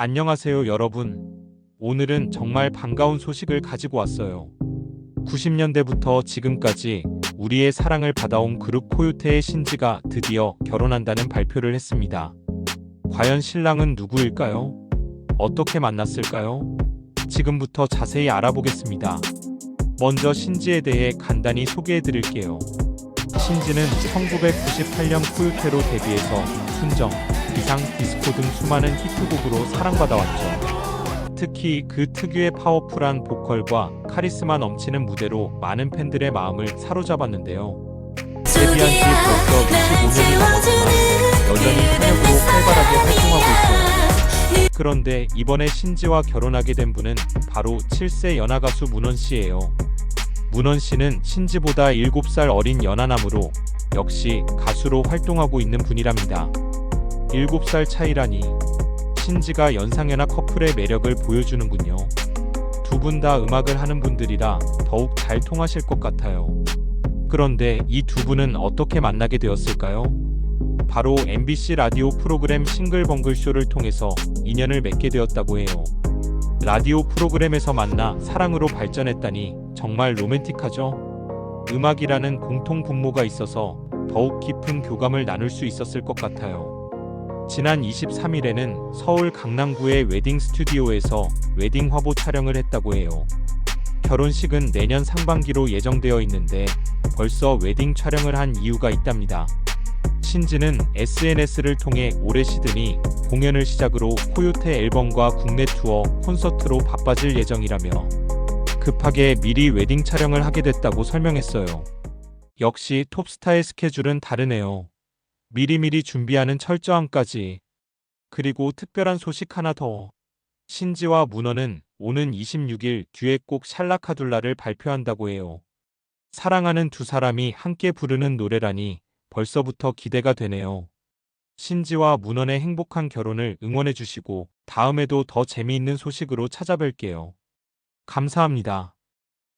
안녕하세요, 여러분. 오늘은 정말 반가운 소식을 가지고 왔어요. 90년대부터 지금까지 우리의 사랑을 받아온 그룹 코요테의 신지가 드디어 결혼한다는 발표를 했습니다. 과연 신랑은 누구일까요? 어떻게 만났을까요? 지금부터 자세히 알아보겠습니다. 먼저 신지에 대해 간단히 소개해 드릴게요. 신지는 1998년 코요테로 데뷔해서 순정, 비상, 디스코 등 수많은 히트곡으로 사랑받아왔죠. 특히 그 특유의 파워풀한 보컬과 카리스마 넘치는 무대로 많은 팬들의 마음을 사로잡았는데요. 데뷔한 지 벌써 25년이 넘었지만 여전히 현역으로 활발하게 활동하고 있어요. 그런데 이번에 신지와 결혼하게 된 분은 바로 7세 연하 가수 문원 씨예요. 문원 씨는 신지보다 7살 어린 연하남으로 역시 가수로 활동하고 있는 분이랍니다. 7살 차이라니 신지가 연상연하 커플의 매력을 보여주는군요. 두 분 다 음악을 하는 분들이라 더욱 잘 통하실 것 같아요. 그런데 이 두 분은 어떻게 만나게 되었을까요? 바로 MBC 라디오 프로그램 싱글벙글 쇼를 통해서 인연을 맺게 되었다고 해요. 라디오 프로그램에서 만나 사랑으로 발전했다니 정말 로맨틱하죠? 음악이라는 공통 분모가 있어서 더욱 깊은 교감을 나눌 수 있었을 것 같아요. 지난 23일에는 서울 강남구의 웨딩 스튜디오에서 웨딩 화보 촬영을 했다고 해요. 결혼식은 내년 상반기로 예정되어 있는데 벌써 웨딩 촬영을 한 이유가 있답니다. 신지는 SNS를 통해 올해 시드니 공연을 시작으로 코요테 앨범과 국내 투어, 콘서트로 바빠질 예정이라며 급하게 미리 웨딩 촬영을 하게 됐다고 설명했어요. 역시 톱스타의 스케줄은 다르네요. 미리미리 준비하는 철저함까지. 그리고 특별한 소식 하나 더. 신지와 문어는 오는 26일 듀엣곡 샬라카둘라를 발표한다고 해요. 사랑하는 두 사람이 함께 부르는 노래라니 벌써부터 기대가 되네요. 신지와 문원의 행복한 결혼을 응원해 주시고 다음에도 더 재미있는 소식으로 찾아뵐게요. 감사합니다.